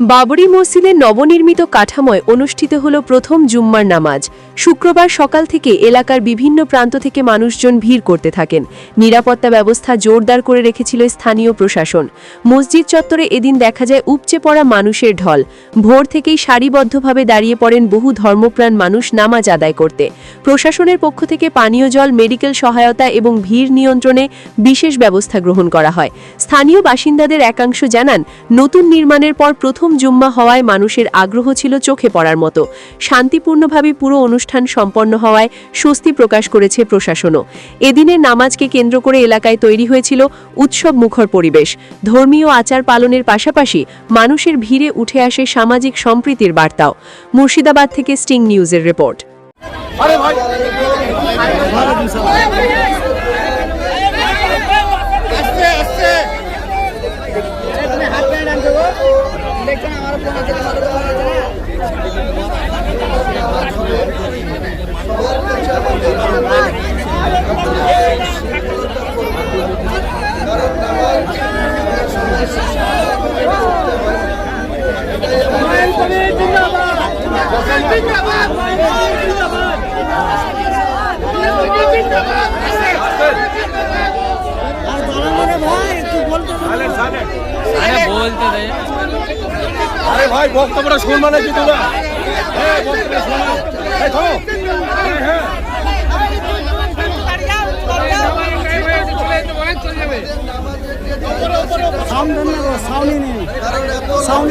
বাবরি মসজিদের নবনির্মিত কাঠামোয় অনুষ্ঠিত হল প্রথম জুম্মার নামাজ। শুক্রবার সকাল থেকে এলাকার বিভিন্ন প্রান্ত থেকে মানুষজন ভিড় করতে থাকেন। নিরাপত্তা ব্যবস্থা জোরদার করে রেখেছিল স্থানীয় প্রশাসন। মসজিদ চত্বরে এদিন দেখা যায় উপচে পড়া মানুষের ঢল। ভোর থেকেই সারিবদ্ধভাবে দাঁড়িয়ে পড়েন বহু ধর্মপ্রাণ মানুষ নামাজ আদায় করতে। প্রশাসনের পক্ষ থেকে পানীয় জল, মেডিকেল সহায়তা এবং ভিড় নিয়ন্ত্রণে বিশেষ ব্যবস্থা গ্রহণ করা হয়। স্থানীয় বাসিন্দাদের একাংশ জানান, নতুন নির্মাণের পর প্রথম জুম্মা হওয়ায় মানুষের আগ্রহ ছিল চোখে পড়ার মতো। শান্তিপূর্ণভাবে পুরো অনুষ্ঠান সম্পন্ন হওয়ায় স্বস্তি প্রকাশ করেছে প্রশাসনও। এদিনের নামাজকে কেন্দ্র করে এলাকায় তৈরি হয়েছিল উৎসব মুখর পরিবেশ। ধর্মীয় আচার পালনের পাশাপাশি মানুষের ভিড়ে উঠে আসে সামাজিক সম্প্রীতির বার্তাও। মুর্শিদাবাদ থেকে স্টিং নিউজের রিপোর্ট। দেখছো না আমার ফোন আছে তোমাদের ফোন আছে না আরে ভাই বক্তব্যটা শুনবা নাকি তোমরা? হ্যাঁ হ্যাঁ, হ্যাঁ। Sound sound sound